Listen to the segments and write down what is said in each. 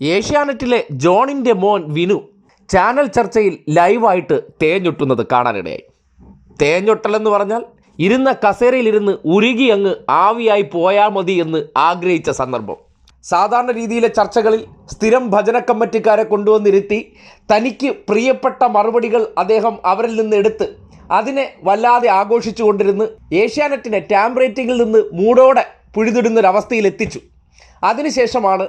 ഏഷ്യാനെറ്റിലെ ജോണിന്റെ മോൻ വിനു ചാനൽ ചർച്ചയിൽ ലൈവായിട്ട് തേഞ്ഞൊട്ടുന്നത് കാണാനിടയായി. തേഞ്ഞൊട്ടലെന്ന് പറഞ്ഞാൽ ഇരുന്ന കസേരയിലിരുന്ന് ഉരുകി അങ്ങ് ആവിയായി പോയാൽ മതി എന്ന് ആഗ്രഹിച്ച സന്ദർഭം. സാധാരണ രീതിയിലെ ചർച്ചകളിൽ സ്ഥിരം ഭജന കമ്മിറ്റിക്കാരെ കൊണ്ടുവന്നിരുത്തി തനിക്ക് പ്രിയപ്പെട്ട മറുപടികൾ അദ്ദേഹം അവരിൽ നിന്ന് എടുത്ത് അതിനെ വല്ലാതെ ആഘോഷിച്ചു കൊണ്ടിരുന്ന് ഏഷ്യാനെറ്റിനെ ടാമ്പ് നിന്ന് മൂടോടെ പുഴുതിടുന്നൊരവസ്ഥയിൽ എത്തിച്ചു അതിനുശേഷമാണ്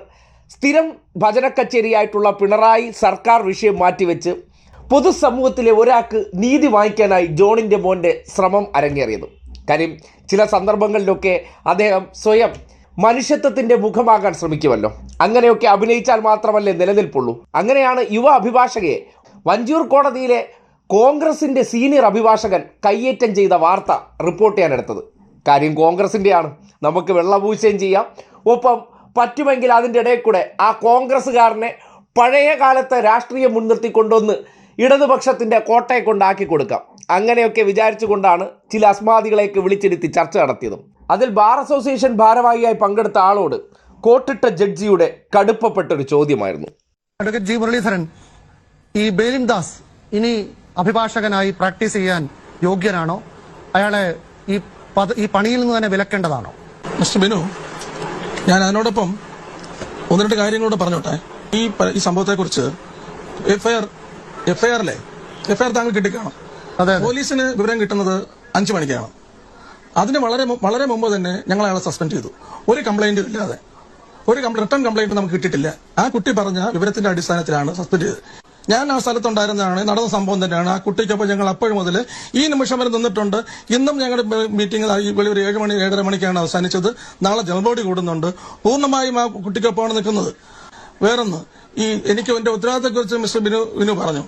സ്ഥിരം ഭജന കച്ചേരിയായിട്ടുള്ള പിണറായി സർക്കാർ വിഷയം മാറ്റിവെച്ച് പൊതുസമൂഹത്തിലെ ഒരാൾക്ക് നീതി വാങ്ങിക്കാനായി ജോണിന്റെ മോന്റെ ശ്രമം അരങ്ങേറിയത്. കാര്യം ചില സന്ദർഭങ്ങളിലൊക്കെ അദ്ദേഹം സ്വയം മനുഷ്യത്വത്തിന്റെ മുഖമാകാൻ ശ്രമിക്കുമല്ലോ. അങ്ങനെയൊക്കെ അഭിനയിച്ചാൽ മാത്രമല്ലേ നിലനിൽപ്പുള്ളൂ. അങ്ങനെയാണ് യുവ അഭിഭാഷകയെ വഞ്ചൂർ കോടതിയിലെ കോൺഗ്രസിന്റെ സീനിയർ അഭിഭാഷകൻ കയ്യേറ്റം ചെയ്ത വാർത്ത റിപ്പോർട്ട് ചെയ്യാനെടുത്തത്. കാര്യം കോൺഗ്രസിന്റെയാണ് നമുക്ക് വെള്ളപൂശയും ചെയ്യാം. ഒപ്പം പറ്റുമെങ്കിൽ അതിന്റെ ഇടയിൽ കൂടെ ആ കോൺഗ്രസ്സുകാരനെ പഴയ കാലത്തെ രാഷ്ട്രീയം മുൻനിർത്തി കൊണ്ടുവന്ന് ഇടതുപക്ഷത്തിന്റെ കോട്ടയെ കൊണ്ടാക്കി കൊടുക്കാം. അങ്ങനെയൊക്കെ വിചാരിച്ചുകൊണ്ടാണ് ചില അസ്മാദികളെയൊക്കെ വിളിച്ചിരുത്തി ചർച്ച നടത്തിയതും. അതിൽ ബാർ അസോസിയേഷൻ ഭാരവാഹിയായി പങ്കെടുത്ത ആളോട് കോട്ടിട്ട ജഡ്ജിയുടെ കടുപ്പപ്പെട്ടൊരു ചോദ്യമായിരുന്നു. അഡ്വക്കേറ്റ് ജി മുരളീധരൻ ഈ ബേലിൻ ദാസ് ഇനി അഭിഭാഷകനായി പ്രാക്ടീസ് ചെയ്യാൻ യോഗ്യനാണോ? അയാളെ ഈ ഈ പണിയിൽ നിന്ന് തന്നെ വിലക്കേണ്ടതാണോ? മിസ്റ്റർ ബിനു ഞാൻ അതിനോടൊപ്പം ഒന്ന് രണ്ട് കാര്യങ്ങളോട് പറഞ്ഞോട്ടെ? ഈ ഈ സംഭവത്തെക്കുറിച്ച് എഫ്ഐആർ എഫ്ഐആറിലെ എഫ്ഐആർ താങ്കൾ കിട്ടിക്കാണോ. പോലീസിന് വിവരം കിട്ടുന്നത് അഞ്ചു മണിക്കാണ്. അതിന് വളരെ വളരെ മുമ്പ് തന്നെ ഞങ്ങൾ അയാളെ സസ്പെൻഡ് ചെയ്തു. ഒരു കംപ്ലൈന്റും ഇല്ലാതെ. ഒരു റിട്ടേൺ കംപ്ലൈന്റ് നമുക്ക് കിട്ടിയിട്ടില്ല. ആ കുട്ടി പറഞ്ഞ വിവരത്തിന്റെ അടിസ്ഥാനത്തിലാണ് സസ്പെൻഡ് ചെയ്തത്. ഞാൻ ആ സ്ഥലത്തുണ്ടായിരുന്നതാണ്. നടന്ന സംഭവം തന്നെയാണ്. ആ കുട്ടിക്കൊപ്പം ഞങ്ങൾ അപ്പോഴും മുതൽ ഈ നിമിഷം വരെ നിന്നിട്ടുണ്ട്. ഇന്നും ഞങ്ങളുടെ മീറ്റിംഗ് ഈ വെളി ഒരു ഏഴ് മണി ഏഴര മണിക്കാണ് അവസാനിച്ചത്. നാളെ ജനറൽ കൂടുന്നുണ്ട്. പൂർണമായും ആ കുട്ടിക്കൊപ്പമാണ് നിൽക്കുന്നത്. വേറൊന്ന് ഈ എനിക്ക് എന്റെ ഉത്തരവാദിത്തത്തെക്കുറിച്ച് മിസ്റ്റർ ബിനു ബിനു പറഞ്ഞു.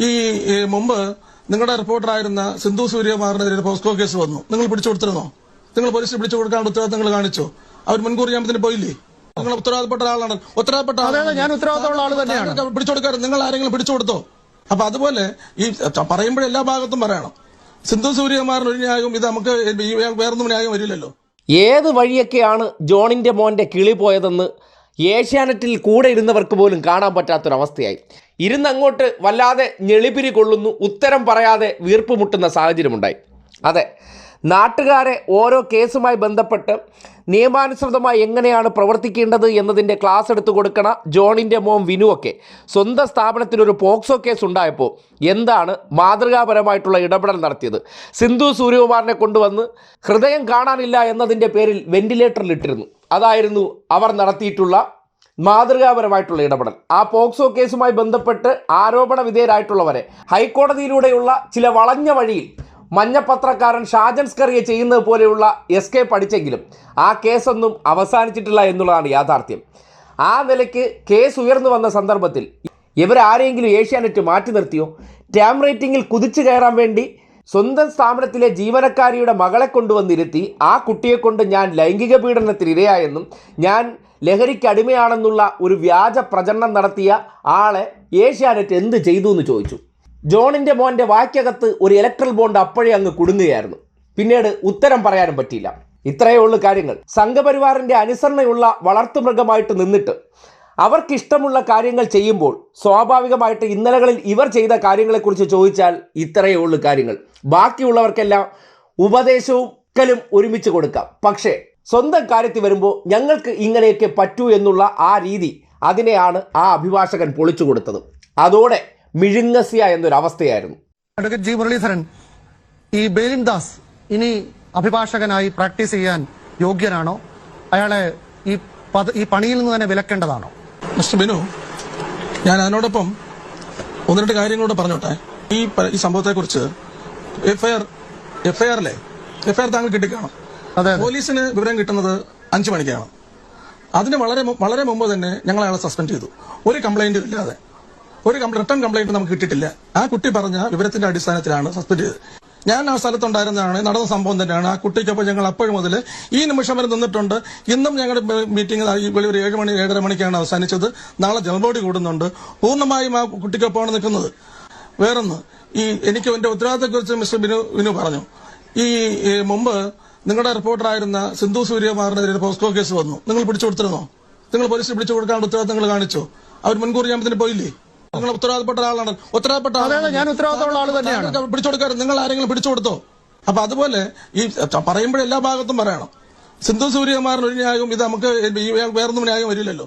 ഈ മുമ്പ് നിങ്ങളുടെ റിപ്പോർട്ടറായിരുന്ന സിന്ധു സൂര്യകുമാറിനെതിരെ പോസ്കോ കേസ് വന്നു. നിങ്ങൾ പിടിച്ചു കൊടുത്തിരുന്നോ നിങ്ങൾ പോലീസിൽ പിടിച്ചു കൊടുക്കാനുള്ള ഉത്തരവാദിത്തങ്ങൾ കാണിച്ചോ. അവർ മുൻകൂർ ജാമ്യത്തിന് പോയില്ലേ? നിങ്ങൾ ഉത്തരവാദപ്പെട്ട ആളാണ് ഉത്തരവാദപ്പെട്ട ആളാണ്. ഞാൻ ഉത്തരവാദിത്തമുള്ള ആൾ തന്നെയാണ്. പിടിച്ചുകൊടുക്കാറ്. പിടിച്ചു കൊടുക്കാറ് നിങ്ങൾ ആരെങ്കിലും പിടിച്ചു കൊടുത്തോ അപ്പൊ അതുപോലെ ഈ പറയുമ്പോൾ എല്ലാ ഭാഗത്തും പറയണം. സിന്ധു സൂര്യകുമാറിന് ഒരു ന്യായം ഇത് നമുക്ക് വേറൊന്നും ന്യായം വരില്ലല്ലോ. ഏത് വഴിയൊക്കെയാണ് ജോണിന്റെ മോന്റെ കിളി പോയതെന്ന് ഏഷ്യാനെറ്റിൽ കൂടെ ഇരുന്നവർക്ക് പോലും കാണാൻ പറ്റാത്തൊരവസ്ഥയായി. ഇരുന്നങ്ങോട്ട് വല്ലാതെ ഞെളിപിരി കൊള്ളുന്നു ഉത്തരം പറയാതെ വീർപ്പ് മുട്ടുന്ന സാഹചര്യമുണ്ടായി. അതെ നാട്ടുകാരെ ഓരോ കേസുമായി ബന്ധപ്പെട്ട് നിയമാനുസൃതമായി എങ്ങനെയാണ് പ്രവർത്തിക്കേണ്ടത് എന്നതിന്റെ ക്ലാസ് എടുത്ത് കൊടുക്കണ ജോണിന്റെ മോം വിനുവൊക്കെ സ്വന്തം സ്ഥാപനത്തിൽ ഒരു പോക്സോ കേസ് ഉണ്ടായപ്പോൾ എന്താണ് മാതൃകാപരമായിട്ടുള്ള ഇടപെടൽ നടത്തിയത്? സിന്ധു സൂര്യകുമാറിനെ കൊണ്ടുവന്ന് ഹൃദയം കാണാനില്ല എന്നതിന്റെ പേരിൽ വെന്റിലേറ്ററിൽ ഇട്ടിരുന്നു അതായിരുന്നു അവർ നടത്തിയിട്ടുള്ള മാതൃകാപരമായിട്ടുള്ള ഇടപെടൽ. ആ പോക്സോ കേസുമായി ബന്ധപ്പെട്ട് ആരോപണ വിധേയരായിട്ടുള്ളവരെ ഹൈക്കോടതിയിലൂടെയുള്ള ചില വളഞ്ഞ വഴിയിൽ മഞ്ഞപ്പത്രക്കാരൻ ഷാജൻ സ്കറിയെ ചെയ്യുന്നത് പോലെയുള്ള എസ്കേപ്പ് പഠിച്ചെങ്കിലും ആ കേസൊന്നും അവസാനിച്ചിട്ടില്ല എന്നുള്ളതാണ് യാഥാർത്ഥ്യം. ആ നിലയ്ക്ക് കേസ് ഉയർന്നു വന്ന സന്ദർഭത്തിൽ ഇവരാരെങ്കിലും ഏഷ്യാനെറ്റ് മാറ്റി നിർത്തിയോ? ടാം റേറ്റിംഗിൽ കുതിച്ചു കയറാൻ വേണ്ടി സ്വന്തം സ്ഥാപനത്തിലെ ജീവനക്കാരിയുടെ മകളെ കൊണ്ടുവന്നിരുത്തി ആ കുട്ടിയെ കൊണ്ട് ഞാൻ ലൈംഗിക പീഡനത്തിന് ഇരയായെന്നും ഞാൻ ലഹരിക്ക് അടിമയാണെന്നുള്ള ഒരു വ്യാജ പ്രചരണം നടത്തിയ ആളെ ഏഷ്യാനെറ്റ് എന്ത് ചെയ്തു എന്ന് ചോദിച്ചു. ജോണിന്റെ മോന്റെ വാക്യകത്ത് ഒരു ഇലക്ട്രൽ ബോണ്ട് അപ്പോഴേ അങ്ങ് കുടുങ്ങുകയായിരുന്നു. പിന്നീട് ഉത്തരം പറയാനും പറ്റിയില്ല. ഇത്രയേ ഉള്ളൂ കാര്യങ്ങൾ. സംഘപരിവാറിന്റെ അനുസരണയുള്ള വളർത്തുമൃഗമായിട്ട് നിന്നിട്ട് അവർക്കിഷ്ടമുള്ള കാര്യങ്ങൾ ചെയ്യുമ്പോൾ സ്വാഭാവികമായിട്ട് ഇന്നലകളിൽ ഇവർ ചെയ്ത കാര്യങ്ങളെക്കുറിച്ച് ചോദിച്ചാൽ ഇത്രയേ ഉള്ളൂ കാര്യങ്ങൾ. ബാക്കിയുള്ളവർക്കെല്ലാം ഉപദേശവും കലും ഒരുമിച്ച് കൊടുക്കാം. പക്ഷേ സ്വന്തം കാര്യത്തിൽ വരുമ്പോൾ ഞങ്ങൾക്ക് ഇങ്ങനെയൊക്കെ പറ്റൂ എന്നുള്ള ആ രീതി അതിനെയാണ് ആ അഭിഭാഷകൻ പൊളിച്ചു കൊടുത്തത്. അതോടെ മിഴുങ്ങസ്യ എന്നൊരവസ്ഥയായിരുന്നു. അഡ്വക്കേറ്റ് ജി മുരളീധരൻ ഈ ബേലിൻ ദാസ് ഇനി അഭിഭാഷകനായി പ്രാക്ടീസ് ചെയ്യാൻ യോഗ്യനാണോ? അയാളെ ഈ പദ- ഈ പണിയിൽ നിന്ന് തന്നെ വിലക്കേണ്ടതാണോ? മിസ്റ്റർ ബിനു ഞാൻ അതിനോടൊപ്പം ഒന്ന് രണ്ട് കാര്യങ്ങളോട് പറഞ്ഞോട്ടെ. ഈ ഈ സംഭവത്തെക്കുറിച്ച് എഫ്ഐആർ എഫ്ഐആറിലെ എഫ്ഐആർ താങ്കൾ കിട്ടിക്കാണും? അതെ അതെ. പോലീസിന് വിവരം കിട്ടുന്നത് അഞ്ചു മണിക്കാണ്. അതിന് വളരെ വളരെ മുമ്പ് തന്നെ ഞങ്ങൾ അയാളെ സസ്പെൻഡ് ചെയ്തു. ഒരു കംപ്ലൈന്റും ഇല്ലാതെ. ഒരു റിട്ടേൺ കംപ്ലൈന്റ് നമുക്ക് കിട്ടിയിട്ടില്ല. ആ കുട്ടി പറഞ്ഞ വിവരത്തിന്റെ അടിസ്ഥാനത്തിലാണ് സസ്പെൻഡ് ചെയ്തത്. ഞാൻ ആ സ്ഥലത്തുണ്ടായിരുന്നതാണ് നടന്ന സംഭവം തന്നെയാണ്. ആ കുട്ടിക്കൊപ്പം ഞങ്ങൾ അപ്പോഴും മുതൽ ഈ നിമിഷം വരെ നിന്നിട്ടുണ്ട്. ഇന്നും ഞങ്ങളുടെ മീറ്റിംഗ് ഒരു ഏഴ് മണി ഏഴര മണിക്കാണ് അവസാനിച്ചത്. നാളെ ജനറൽ ബോഡി കൂടുന്നുണ്ട്. പൂർണമായും ആ കുട്ടിക്കൊപ്പമാണ് നിൽക്കുന്നത്. വേറൊന്ന് ഈ എനിക്ക് എന്റെ ഉത്തരവാദിത്തത്തെക്കുറിച്ച് മിസ്റ്റർ ബിനു ബിനു പറഞ്ഞു. ഈ മുമ്പ് നിങ്ങളുടെ റിപ്പോർട്ടറായിരുന്ന സിന്ധു സൂര്യകുമാറിനെതിരെ പോസ്കോ കേസ് വന്നു. നിങ്ങൾ പിടിച്ചു കൊടുത്തിരുന്നോ നിങ്ങൾ പോലീസിൽ പിടിച്ചു കൊടുക്കാനുള്ള ഉത്തരവാദിത്തങ്ങൾ കാണിച്ചോ. അവർ മുൻകൂർ ജാമ്യത്തിന് പോയില്ലേ? നിങ്ങൾ ഉത്തരവാദപ്പെട്ട ആളാണ് ഉത്തരവാദപ്പെട്ട ആളാണ്. ഞാൻ ഉത്തരവാദിത്തമുള്ള പിടിച്ചെടുക്കാറ് തന്നെയാണ്. നിങ്ങൾ ആരെങ്കിലും പിടിച്ചെടുത്തോ അപ്പൊ അതുപോലെ ഈ പറയുമ്പോഴെല്ലാ ഭാഗത്തും പറയണം. സിന്ധു സൂര്യകുമാറിന് ഒരു ന്യായവും ഇത് നമുക്ക് വേറൊന്നും ന്യായം വരില്ലല്ലോ.